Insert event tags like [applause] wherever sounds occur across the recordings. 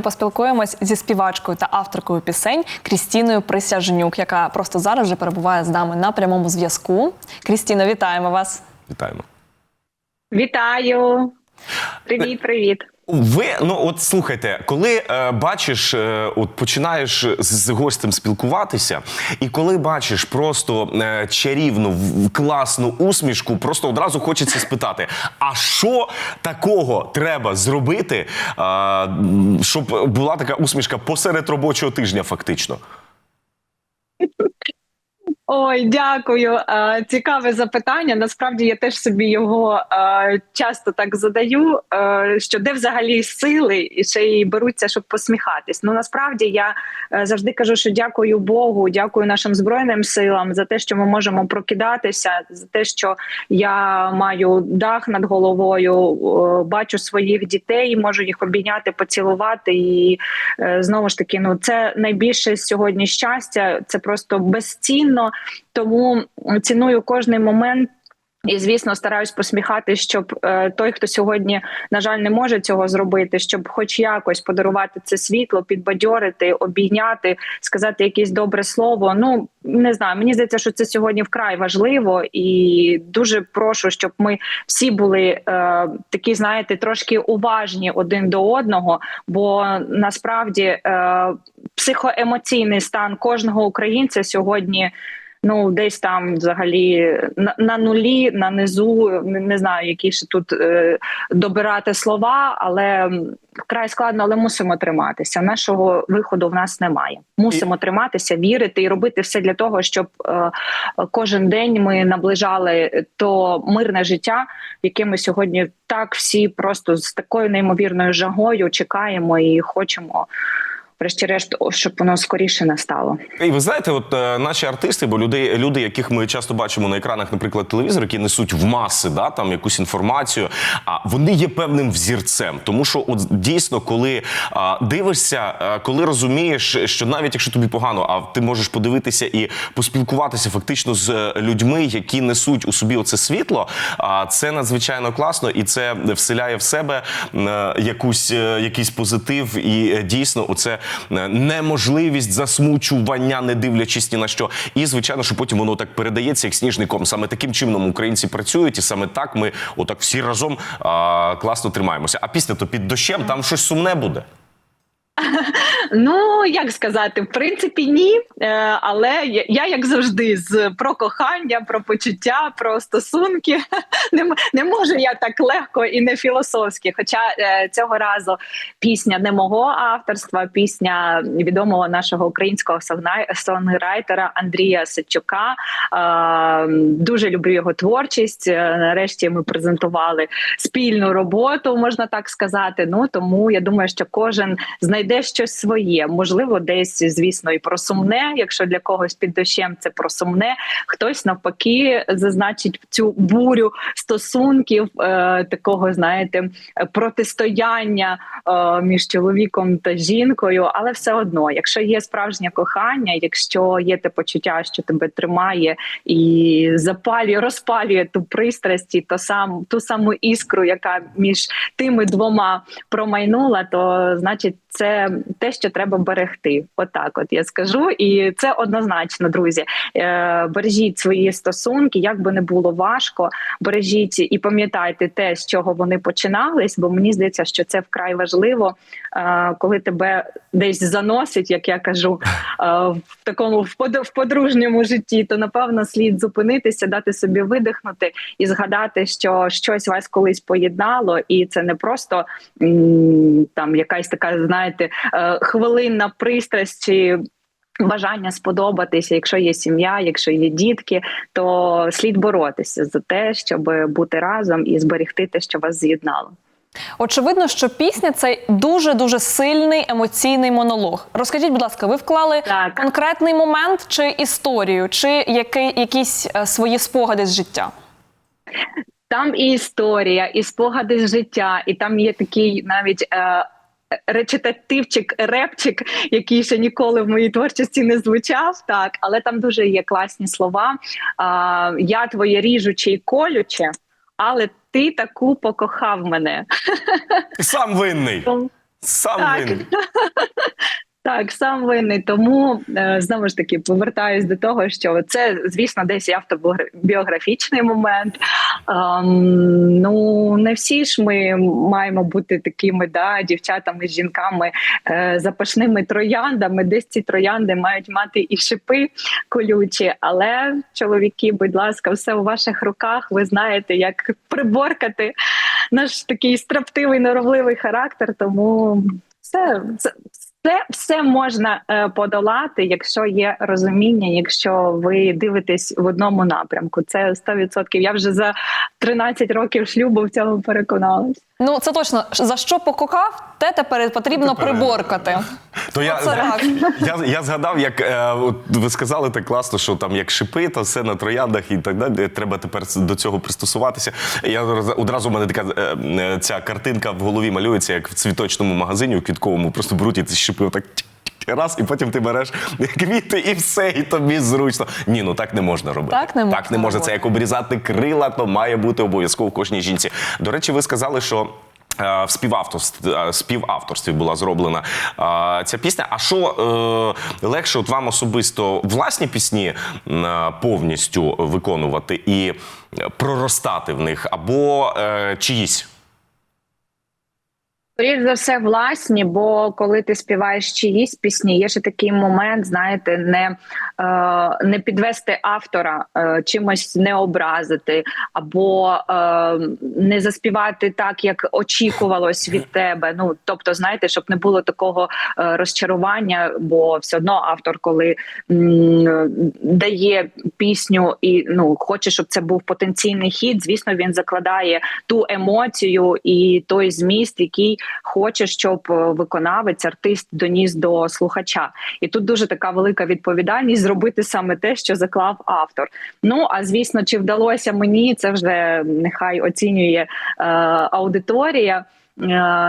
сьогодні поспілкуємось зі співачкою та авторкою пісень Крістіною Присяжнюк, яка просто зараз вже перебуває з нами на прямому зв'язку. Крістіно, вітаємо вас. Вітаємо. Вітаю! Привіт, привіт. Ви ну от слухайте, коли е, бачиш, е, от починаєш з, гостем спілкуватися, і коли бачиш просто е, чарівну, в- класну усмішку, просто одразу хочеться спитати: а що такого треба зробити, е, щоб була така усмішка посеред робочого тижня, фактично? Ой, дякую. Е, Цікаве запитання. Насправді я теж собі його е, часто так задаю. е, Що де взагалі сили і ще й беруться, щоб посміхатись. Ну насправді я завжди кажу, що дякую Богу, дякую нашим збройним силам за те, що ми можемо прокидатися, за те, що я маю дах над головою, бачу своїх дітей, можу їх обійняти, поцілувати. І знову ж таки, ну це найбільше сьогодні щастя. Це просто безцінно. Тому ціную кожний момент. І звісно, стараюсь посміхатись, щоб е, той, хто сьогодні, на жаль, не може цього зробити, щоб, хоч якось, подарувати це світло, підбадьорити, обійняти, сказати якесь добре слово. Ну не знаю. Мені здається, що це сьогодні вкрай важливо, і дуже прошу, щоб ми всі були е, такі, знаєте, трошки уважні один до одного. Бо насправді е, психоемоційний стан кожного українця сьогодні. Ну, десь там взагалі на, на нулі, на низу, не, не знаю, які ще тут е, добирати слова, але вкрай складно, але мусимо триматися. Нашого виходу в нас немає. Мусимо триматися, вірити і робити все для того, щоб е, кожен день ми наближали то мирне життя, яке ми сьогодні так всі просто з такою неймовірною жагою чекаємо і хочемо, врешті-решт, щоб воно скоріше настало. І ви знаєте, от е, наші артисти, бо люди, люди, яких ми часто бачимо на екранах, наприклад, телевізору, які несуть в маси, да, там якусь інформацію, а вони є певним взірцем. Тому що, от дійсно, коли а, дивишся, а, коли розумієш, що навіть якщо тобі погано, а ти можеш подивитися і поспілкуватися фактично з е, людьми, які несуть у собі оце світло, а це надзвичайно класно, і це вселяє в себе е, якусь е, якийсь позитив, і дійсно, оце неможливість засмучування, не дивлячись ні на що. І звичайно, що потім воно так передається як сніжний ком. Саме таким чином українці працюють, і саме так ми отак всі разом а, класно тримаємося. А після то під дощем там щось сумне буде. Ну як сказати, в принципі, ні. Е, але я, як завжди, з про кохання, про почуття, про стосунки. [laughs] Не, не можу я так легко і не філософськи. Хоча е, цього разу пісня не мого авторства, пісня відомого нашого українського сонграйтера Андрія Сичука. Е, дуже люблю його творчість. Нарешті ми презентували спільну роботу, можна так сказати. Ну тому я думаю, що кожен знайде щось своє. Можливо, десь, звісно, і про сумне. Якщо для когось під дощем це про сумне, хтось навпаки зазначить цю бурю стосунків, е, такого, знаєте, протистояння е, між чоловіком та жінкою. Але все одно, якщо є справжнє кохання, якщо є те почуття, що тебе тримає і запалює, розпалює ту пристрасть, і то сам ту саму іскру, яка між тими двома промайнула, то значить це те, що треба берегти. Отак, от я скажу, і це однозначно, друзі. Е, бережіть свої стосунки, як би не було важко. Бережіть і пам'ятайте те, з чого вони починались, бо мені здається, що це вкрай важливо, е, коли тебе десь заносить, як я кажу, е, в такому в подружньому житті, то напевно слід зупинитися, дати собі видихнути і згадати, що щось вас колись поєднало, і це не просто там якась така, знаєте, е, хвилинна пристрасть чи. Бажання сподобатися, якщо є сім'я, якщо є дітки, то слід боротися за те, щоб бути разом і зберегти те, що вас з'єднало. Очевидно, що пісня це дуже дуже сильний емоційний монолог. Розкажіть, будь ласка, ви вклали Так. конкретний момент чи історію, чи який, якісь е, свої спогади з життя? Там і історія, і спогади з життя, і там є такий навіть. Е- Речитативчик, репчик, який ще ніколи в моїй творчості не звучав, так але там дуже є класні слова. А, я твоє ріжуче і колюче, але ти таку покохав мене. Сам винний. Сам Так. винен. [laughs] Так, сам винний. Тому е, знову ж таки повертаюсь до того, що це, звісно, десь автобіографічний момент. Ем, ну не всі ж ми маємо бути такими да, дівчатами, жінками, е, запашними трояндами. Десь ці троянди мають мати і шипи колючі. Але чоловіки, будь ласка, все у ваших руках. Ви знаєте, як приборкати наш такий строптивий, норовливий характер. Тому все, це, це все можна е, подолати, якщо є розуміння, якщо ви дивитесь в одному напрямку. Це 100%. Я вже за 13 років шлюбу в цьому переконалась. Ну це точно за що пококав, те тепер потрібно Тепер- приборкати. То я, я, я згадав, як е, от ви сказали так класно, що там як шипи, то все на трояндах і так далі. Треба тепер до цього пристосуватися. Я одразу у мене така е, е, ця картинка в голові малюється, як в цвіточному магазині у квітковому, просто беруть і ці шипи отак. Тік-тік, Раз, і потім ти береш квіти, і все, і тобі зручно. Ні, ну так не можна робити. Так не можна Так не можна. Це як обрізати крила, то має бути обов'язково кожній жінці. До речі, ви сказали, що. е, В співавторстві, е, співавторстві була зроблена е, ця пісня. А що е, легше от вам особисто власні пісні е, повністю виконувати і проростати в них, або е, чиїсь? Скоріше за все, власні, бо коли ти співаєш чиїсь пісні, є ще такий момент, знаєте, не, е, не підвести автора, е, чимось не образити, або е, не заспівати так, як очікувалось від [laughs] тебе. Ну тобто, знаєте, щоб не було такого е, розчарування, бо все одно автор, коли м, дає пісню і ну хоче, щоб це був потенційний хід, звісно, він закладає ту емоцію і той зміст, який хоче, щоб е, виконавець, артист доніс до слухача. І тут дуже така велика відповідальність зробити саме те, що заклав автор. Ну а звісно, чи вдалося мені, це вже нехай оцінює е, аудиторія. Е,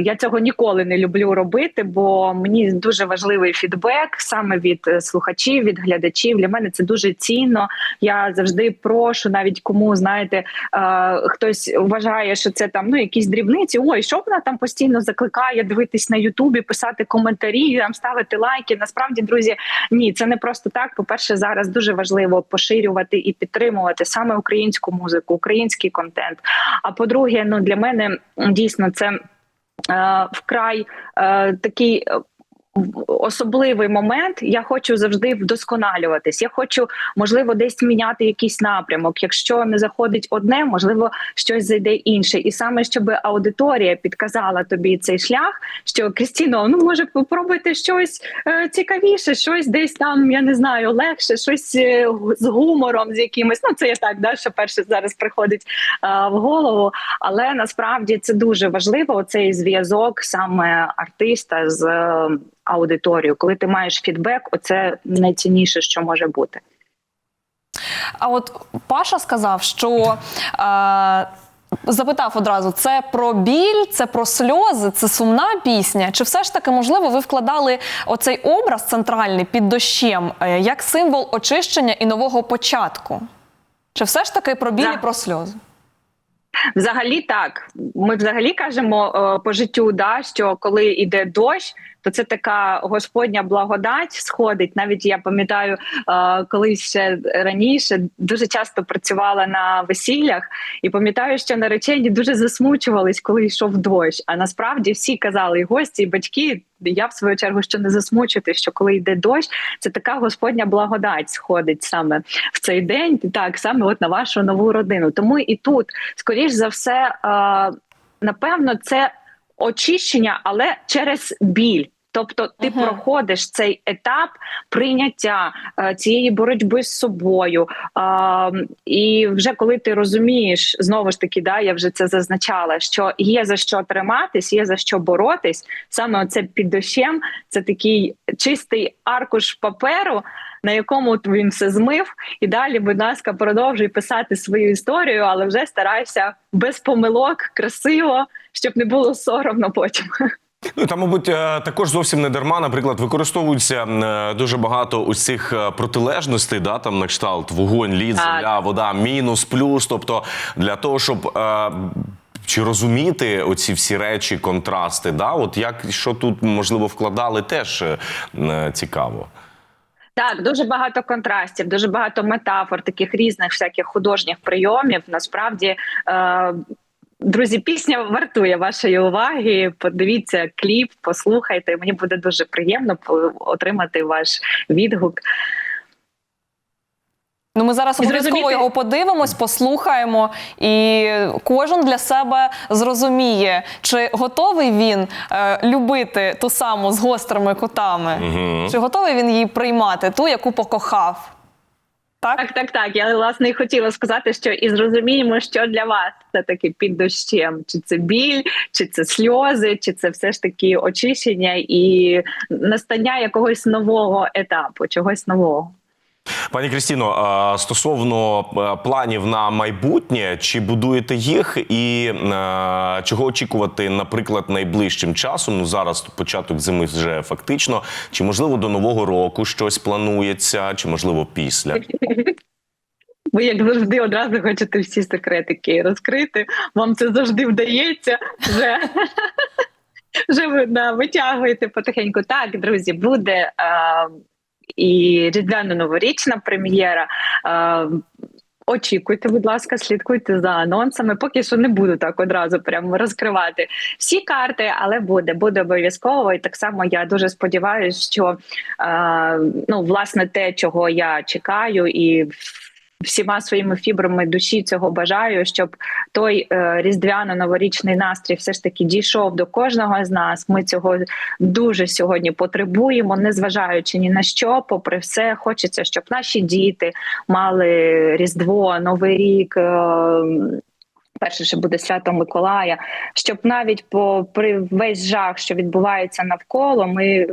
Я цього ніколи не люблю робити, бо мені дуже важливий фідбек саме від е, слухачів, від глядачів. Для мене це дуже цінно. Я завжди прошу, навіть кому знаєте, е, хтось вважає, що це там ну якісь дрібниці. Ой, що вона там постійно закликає дивитись на Ютубі, писати коментарі, там ставити лайки. Насправді, друзі, ні, це не просто так. По перше, зараз дуже важливо поширювати і підтримувати саме українську музику, український контент. А по-друге, ну для мене дійсно це вкрай е, такий. Особливий момент, я хочу завжди вдосконалюватись. Я хочу, можливо, десь міняти якийсь напрямок. Якщо не заходить одне, можливо, щось зайде інше. І саме щоб аудиторія підказала тобі цей шлях, що Крістіно, ну може попробуйте щось е, цікавіше, щось десь там, я не знаю, легше, щось е, з гумором, з якимось. Ну це я так, да, що перше зараз приходить е, в голову. Але насправді це дуже важливо. Цей зв'язок саме артиста з аудиторією. Коли ти маєш фідбек, оце найцінніше, що може бути. А от Паша сказав, що е, запитав одразу: це про біль, це про сльози, це сумна пісня. Чи все ж таки можливо ви вкладали оцей образ центральний під дощем е, як символ очищення і нового початку? Чи все ж таки про біль Да. і про сльози? Взагалі так. Ми взагалі кажемо е, по життю, да, що коли йде дощ, то це така господня благодать сходить. Навіть я пам'ятаю, е, колись ще раніше дуже часто працювала на весіллях, і пам'ятаю, що наречені дуже засмучувались, коли йшов дощ. А насправді всі казали, і гості, і батьки. Я в свою чергу що не засмучити, що коли йде дощ, це така господня благодать сходить саме в цей день. Так саме от на вашу нову родину. Тому і тут, скоріш за все, е, напевно, це очищення, але через біль. Тобто ти Мгм. проходиш цей етап прийняття е, цієї боротьби з собою. Е, і вже коли ти розумієш, знову ж таки, да, я вже це зазначала, що є за що триматись, є за що боротись. Саме це під дощем, це такий чистий аркуш паперу, на якому він все змив, і далі, будь ласка, продовжуй писати свою історію, але вже старайся без помилок, красиво, щоб не було соромно потім. [laughs] Ну там, мабуть, е, також зовсім не дарма. Наприклад, використовується е, дуже багато ось цих е, протилежностей, да, там на кшталт вогонь, лід, земля, вода, мінус, плюс. Тобто для того, щоб. чи розуміти оці всі речі, контрасти? Да? От як що тут можливо вкладали, теж цікаво. Так, дуже багато контрастів, дуже багато метафор, таких різних всяких художніх прийомів. Насправді, е, друзі, пісня вартує вашої уваги. Подивіться кліп, послухайте. Мені буде дуже приємно отримати ваш відгук. Ну, ми зараз обов'язково його подивимось, послухаємо, і кожен для себе зрозуміє, чи готовий він е, любити ту саму з гострими кутами, Мгм. чи готовий він її приймати, ту, яку покохав. Так? Так, так, так. Я власне і хотіла сказати, що і зрозуміємо, що для вас це таки під дощем. Чи це біль, чи це сльози, чи це все ж таки очищення і настання якогось нового етапу, чогось нового. Пані Крістіно, стосовно планів на майбутнє, чи будуєте їх, і чого очікувати, наприклад, найближчим часом? Ну зараз початок зими вже фактично. Чи можливо до нового року щось планується, чи можливо після? Ви як завжди одразу хочете всі секретики розкрити. Вам це завжди вдається. Вже, [laughs] вже ви витягуєте потихеньку. Так, друзі, буде і різдвяно-новорічна прем'єра. Е, Очікуйте, будь ласка, слідкуйте за анонсами. Поки що не буду так одразу прямо розкривати всі карти, але буде, буде обов'язково. І так само я дуже сподіваюся, що е, ну, власне те, чого я чекаю, і всіма своїми фібрами душі цього бажаю, щоб той е, різдвяно-новорічний настрій все ж таки дійшов до кожного з нас. Ми цього дуже сьогодні потребуємо, незважаючи ні на що, попри все, хочеться, щоб наші діти мали Різдво, Новий рік. Е, Перше, що буде свято Миколая, щоб навіть попри весь жах, що відбувається навколо, ми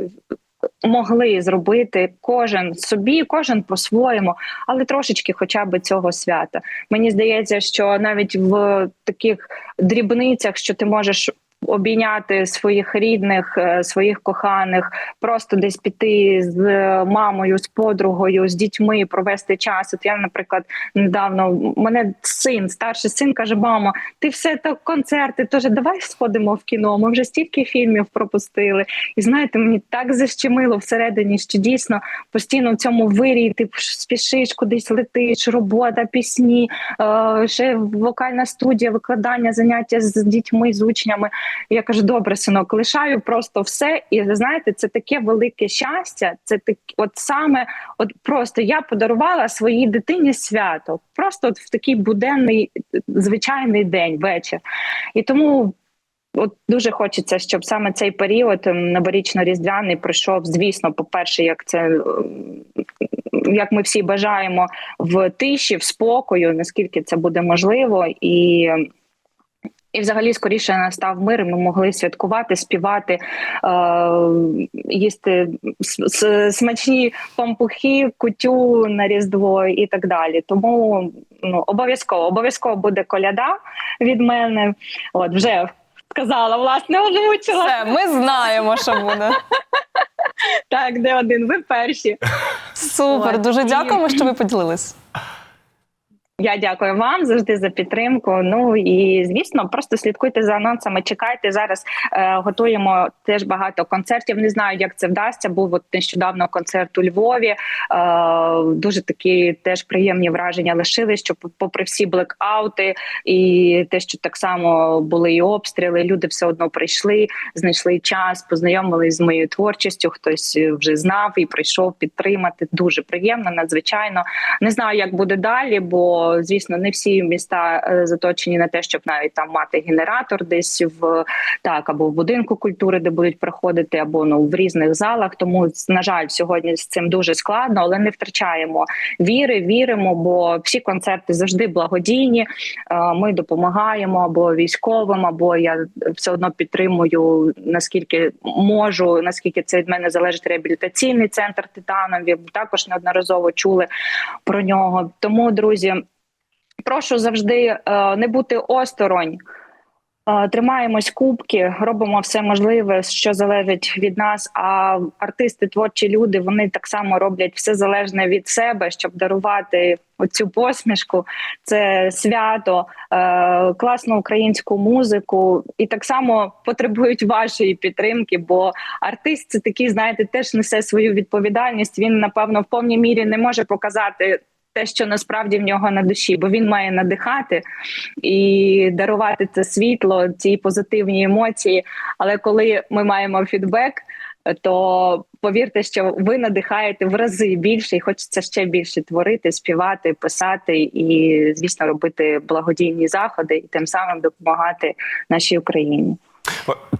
могли зробити кожен собі, кожен по-своєму, але трошечки, хоча б цього свята. Мені здається, що навіть в таких дрібницях, що ти можеш. Обійняти своїх рідних, е, своїх коханих, просто десь піти з мамою, з подругою, з дітьми, провести час. От я, наприклад, недавно мене син, старший син каже: Мамо, ти все так концерти, тож давай сходимо в кіно. Ми вже стільки фільмів пропустили. І знаєте, мені так защемило всередині, що дійсно постійно в цьому вирій, ти спішиш, кудись летиш, робота, пісні, е, ще вокальна студія, викладання, заняття з дітьми, з учнями. Я кажу, добре, синок, лишаю просто все. І знаєте, це таке велике щастя. Це так, от саме, от просто я подарувала своїй дитині свято, просто от в такий буденний звичайний день, вечір. І тому. От дуже хочеться, щоб саме цей період ем, новорічно-різдвяний пройшов, звісно, по-перше, як це ем, як ми всі бажаємо в тиші, в спокою, наскільки це буде можливо, і і, взагалі, скоріше настав мир. і Ми могли святкувати, співати, е, їсти смачні пампухи, кутю на різдво і так далі. Тому ну обов'язково обов'язково буде коляда від мене. От вже сказала, власне, озвучила. Все, ми знаємо, що буде. [laughs] Так, де один? Ви перші. Супер, дуже дякуємо, що ви поділились. Я дякую вам завжди за підтримку. Ну і звісно, просто слідкуйте за анонсами. Чекайте зараз. Е, готуємо теж багато концертів. Не знаю, як це вдасться. Був от нещодавно концерт у Львові. Е, дуже такі теж приємні враження лишили. Що попри всі блекаути і те, що так само були і обстріли, люди все одно прийшли, знайшли час, познайомились з моєю творчістю. Хтось вже знав і прийшов підтримати. Дуже приємно, надзвичайно. Не знаю, як буде далі, бо звісно не всі міста е, заточені на те, щоб навіть там мати генератор десь в так або в будинку культури, де будуть проходити, або ну в різних залах. Тому на жаль, сьогодні з цим дуже складно, але не втрачаємо віри, віримо, бо всі концерти завжди благодійні. Е, Ми допомагаємо або військовим, або я все одно підтримую наскільки можу, наскільки це від мене залежить реабілітаційний центр Титанові. Також неодноразово чули про нього. Тому, друзі, прошу завжди е, не бути осторонь. Е, Тримаємось кубки, робимо все можливе, що залежить від нас. А артисти, творчі люди, вони так само роблять все залежне від себе, щоб дарувати оцю посмішку. Це свято, е, класну українську музику, і так само потребують вашої підтримки. Бо артист це такий, знаєте, теж несе свою відповідальність. Він напевно в повній мірі не може показати. Те, що насправді в нього на душі, бо він має надихати і дарувати це світло, ці позитивні емоції. Але коли ми маємо фідбек, то повірте, що ви надихаєте в рази більше, і хочеться ще більше творити, співати, писати і, звісно, робити благодійні заходи і тим самим допомагати нашій Україні.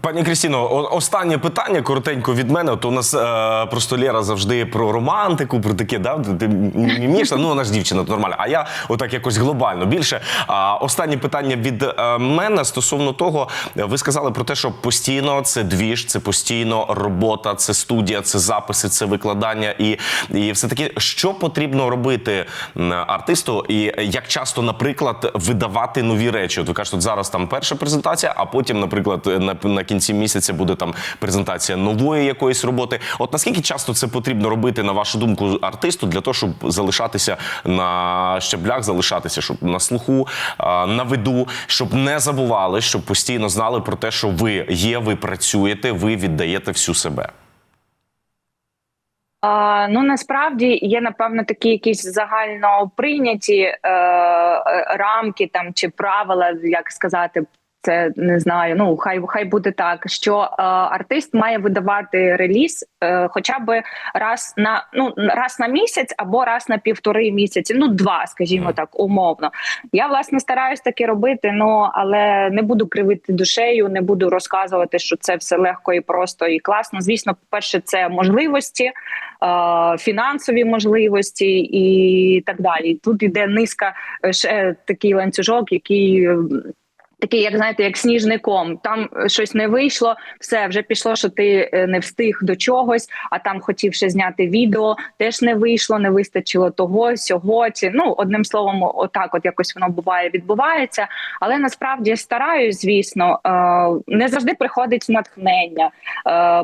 Пані Крістіно, останнє питання коротенько від мене. То у нас е, просто Лера завжди про романтику, про таке, да? ти мімішна, ну вона ж дівчина, то нормально. А я отак якось глобально більше. А останнє питання від е, мене стосовно того, ви сказали про те, що постійно це двіж, це постійно робота, це студія, це записи, це викладання. І, і все таки, що потрібно робити артисту, і як часто, наприклад, видавати нові речі? От ви кажете, от зараз там перша презентація, а потім, наприклад, на, на кінці місяця буде там презентація нової якоїсь роботи. От наскільки часто це потрібно робити, на вашу думку, артисту для того, щоб залишатися на щаблях, залишатися, щоб на слуху, на виду, щоб не забували, щоб постійно знали про те, що ви є, ви працюєте, ви віддаєте всю себе. Ну насправді є напевно такі якісь загально прийняті е, е, рамки там чи правила, як сказати. Це не знаю. Ну хай хай буде так, що е, артист має видавати реліз, е, хоча б раз на ну раз на місяць або раз на півтори місяці. Ну два, скажімо так, умовно. Я власне стараюсь таке робити, ну але не буду кривити душею, не буду розказувати, що це все легко і просто і класно. Звісно, по перше, це можливості, е, фінансові можливості і так далі. Тут іде низка е, ще такий ланцюжок, який. Такий, як знаєте, як сніжний ком. Там е, щось не вийшло, все вже пішло, що ти е, не встиг до чогось, а там хотів ще зняти відео, теж не вийшло, не вистачило того, сього. Ці ну одним словом, отак, от якось воно буває, відбувається. Але насправді я стараюсь, звісно, е, не завжди приходить натхнення,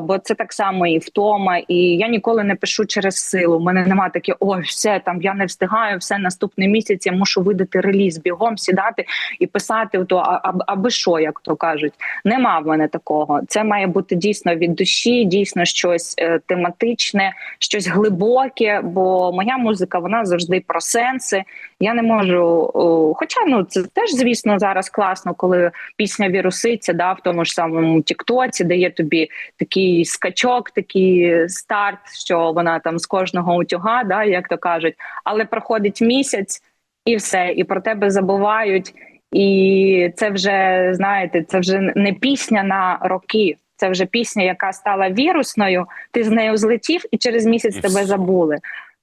бо це так само і втома. І я ніколи не пишу через силу. У мене немає таке, ой, все там я не встигаю, все наступний місяць я мушу видати реліз, бігом сідати і писати то, а, а- аби що, як то кажуть. Нема в мене такого. Це має бути дійсно від душі, дійсно щось е, тематичне, щось глибоке. Бо моя музика вона завжди про сенси. Я не можу, хоча ну це теж, звісно, зараз класно, коли пісня віруситься, да, в тому ж самому Тіктоці, дає тобі такий скачок, такий старт, що вона там з кожного утюга, да, як то кажуть, але проходить місяць і все, і про тебе забувають. І це вже знаєте, це вже не пісня на роки. Це вже пісня, яка стала вірусною. Ти з нею злетів, і через місяць І тебе забули.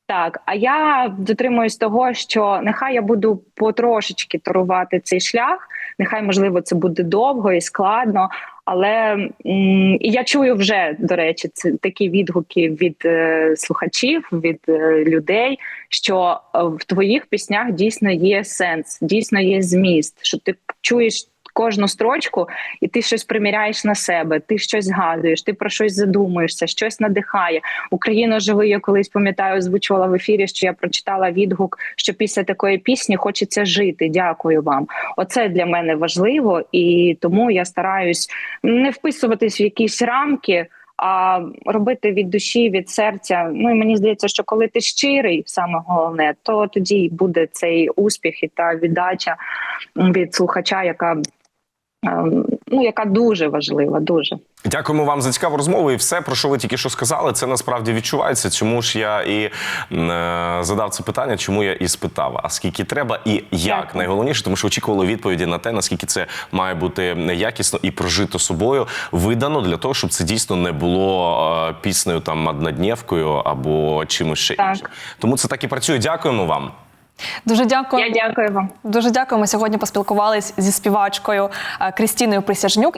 Так, а я дотримуюсь того, що нехай я буду потрошечки торувати цей шлях. Нехай можливо це буде довго і складно, але і я чую вже до речі, це такі відгуки від е, слухачів, від е, людей, що е, в твоїх піснях дійсно є сенс, дійсно є зміст, що ти чуєш. Кожну строчку, і ти щось приміряєш на себе, ти щось згадуєш, ти про щось задумуєшся, щось надихає. Україна живий. Я колись пам'ятаю, озвучувала в ефірі, що я прочитала відгук, що після такої пісні хочеться жити. Дякую вам. Оце для мене важливо, і тому я стараюсь не вписуватись в якісь рамки. А робити від душі, від серця. Ну і мені здається, що коли ти щирий, саме головне, то тоді буде цей успіх і та віддача від слухача, яка ну яка дуже важлива, дуже. Дякуємо вам за цікаву розмову. І все, про що ви тільки що сказали, це насправді відчувається. Чому ж я і е, задав це питання, чому я і спитав, а скільки треба і як Дякую. найголовніше, тому що очікували відповіді на те, наскільки це має бути якісно і прожито собою, видано для того, щоб це дійсно не було е, піснею там однодневкою або чимось ще іншим. Тому це так і працює. Дякуємо вам. Дуже дякую. Я дякую вам. Дуже дякуємо. Сьогодні поспілкувалися зі співачкою е, Крістіною Присяжнюк.